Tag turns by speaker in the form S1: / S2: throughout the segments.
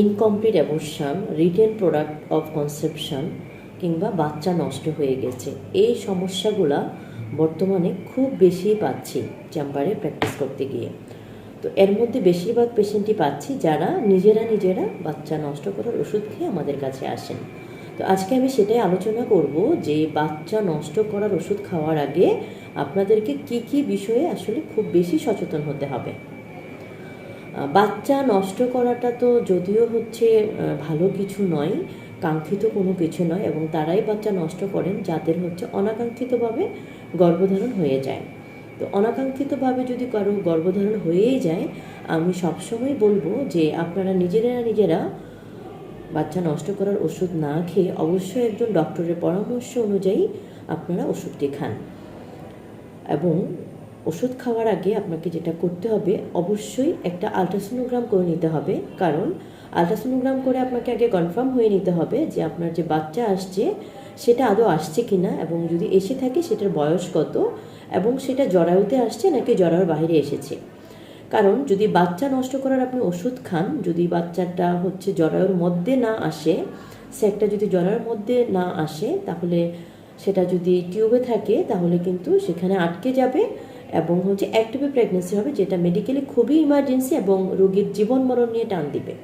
S1: Incomplete abortion retained product of conception কিংবা বাচ্চা নষ্ট হয়ে গেছে। এই সমস্যাগুলা বর্তমানে খুব বেশি পাচ্ছি চেম্বারে প্র্যাকটিস করতে গিয়ে। তো এর মধ্যে বেশিরভাগ পেশেন্টই পাচ্ছি যারা নিজেরা নিজেরা বাচ্চা নষ্ট করার ওষুধ খেয়ে আমাদের কাছে আসেন। তো আজকে আমি সেটাই আলোচনা করব যে বাচ্চা নষ্ট করার ওষুধ খাওয়ার আগে আপনাদেরকে কি কি বিষয়ে আসলে খুব বেশি সচেতন হতে হবে। বাচ্চা নষ্ট করাটা তো যদিও হচ্ছে ভালো কিছু নয়, কাঙ্ক্ষিত কোনো কিছু নয়, এবং তারাই বাচ্চা নষ্ট করেন যাদের হচ্ছে অনাকাঙ্ক্ষিতভাবে গর্ভধারণ হয়ে যায়। তো অনাকাঙ্ক্ষিতভাবে যদি কারও গর্ভধারণ হয়েই যায়, আমি সবসময় বলব যে আপনারা নিজেরা নিজেরা বাচ্চা নষ্ট করার ওষুধ না খেয়ে অবশ্যই একজন ডক্টরের পরামর্শ অনুযায়ী আপনারা ওষুধটি খান। এবং ওষুধ খাওয়ার আগে আপনাকে যেটা করতে হবে, অবশ্যই একটা আলট্রাসোনোগ্রাম করে নিতে হবে। কারণ আলট্রাসোনোগ্রাম করে আপনাকে আগে কনফার্ম হয়ে নিতে হবে যে আপনার যে বাচ্চা আসছে, সেটা আদৌ আসছে কি না এবং যদি এসে থাকে, সেটার বয়স কত এবং সেটা জরায়ুতে আসছে নাকি জরায়ুর বাইরে এসেছে। কারণ যদি বাচ্চা নষ্ট করার আপনি ওষুধ খান, যদি বাচ্চাটা হচ্ছে জরায়ুর মধ্যে না আসে, সে একটা যদি জরায়ুর মধ্যে না আসে, তাহলে সেটা যদি টিউবে থাকে, তাহলে কিন্তু সেখানে আটকে যাবে। এবং হচ্ছে অ্যাক্টিভ প্রেগনেন্সি হবে, যেটা মেডিকেলি খুবই ইমার্জেন্সি এবং রোগীর জীবন মরণ নিয়ে টান দিবে।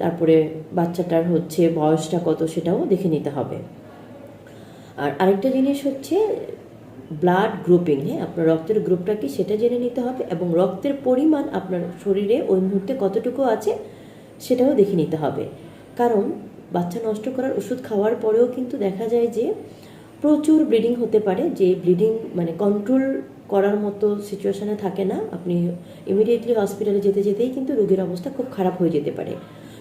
S1: তারপরে বাচ্চাটার হচ্ছে বয়সটা কত সেটাও দেখে নিতে হবে। আর আরেকটা জিনিস হচ্ছে ব্লাড গ্রুপিং হ্যাঁ? আপনার রক্তের গ্রুপটা কি সেটা জেনে নিতে হবে এবং রক্তের পরিমাণ আপনার শরীরে ওই মুহূর্তে কতটুকু আছে সেটাও দেখে নিতে হবে। কারণ বাচ্চা নষ্ট করার ওষুধ খাওয়ার পরেও কিন্তু দেখা যায় যে প্রচুর ব্লিডিং হতে পারে, যে ব্লিডিং মানে কন্ট্রোল করার মতো সিচুয়েশনে থাকে না। আপনি ইমিডিয়েটলি হসপিটালে যেতে যেতেই কিন্তু রোগীর অবস্থা খুব খারাপ হয়ে যেতে পারে।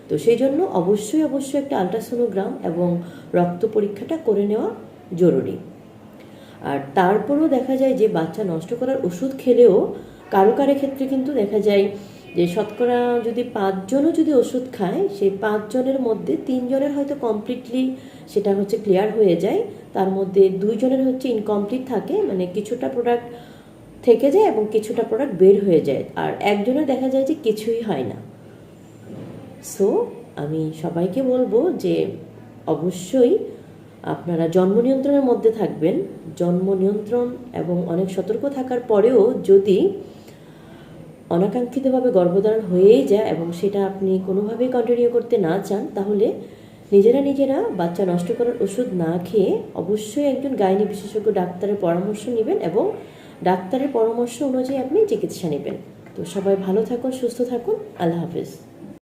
S1: তো সেই জন্য অবশ্যই অবশ্যই একটা আলট্রাসোনোগ্রাম এবং রক্ত পরীক্ষাটা করে নেওয়া জরুরি। আর তারপরেও দেখা যায় যে বাচ্চা নষ্ট করার ওষুধ খেলেও কারও কারও ক্ষেত্রে কিন্তু দেখা যায় যে শতকরা যদি পাঁচজনও যদি ওষুধ খায়, সেই পাঁচজনের মধ্যে তিনজনের হয়তো কমপ্লিটলি সেটা হচ্ছে ক্লিয়ার হয়ে যায়। তার মধ্যে দুইজনের হচ্ছে ইনকমপ্লিট থাকে। মানে কিছুটা প্রোডাক্ট থেকে যায় এবং কিছুটা প্রোডাক্ট বের হয়ে যায়। আর একজনের দেখা যায় যে কিছুই হয় না। সো আমি সবাইকে বলব যে অবশ্যই আপনারা জন্ম নিয়ন্ত্রণের মধ্যে থাকবেন। জন্ম নিয়ন্ত্রণ এবং অনেক সতর্ক থাকার পরেও যদি অনাকাঙ্ক্ষিতভাবে গর্ভধারণ হয়েই যায় এবং সেটা আপনি কোনোভাবেই কন্টিনিউ করতে না চান, তাহলে নিজেরা নিজেরা বাচ্চা নষ্ট করার ওষুধ না খেয়ে অবশ্যই একজন গাইনি বিশেষজ্ঞ ডাক্তারের পরামর্শ নেবেন এবং ডাক্তারের পরামর্শ অনুযায়ী আপনি চিকিৎসা নেবেন। তো সবাই ভালো থাকুন সুস্থ থাকুন। আল্লাহ হাফিজ।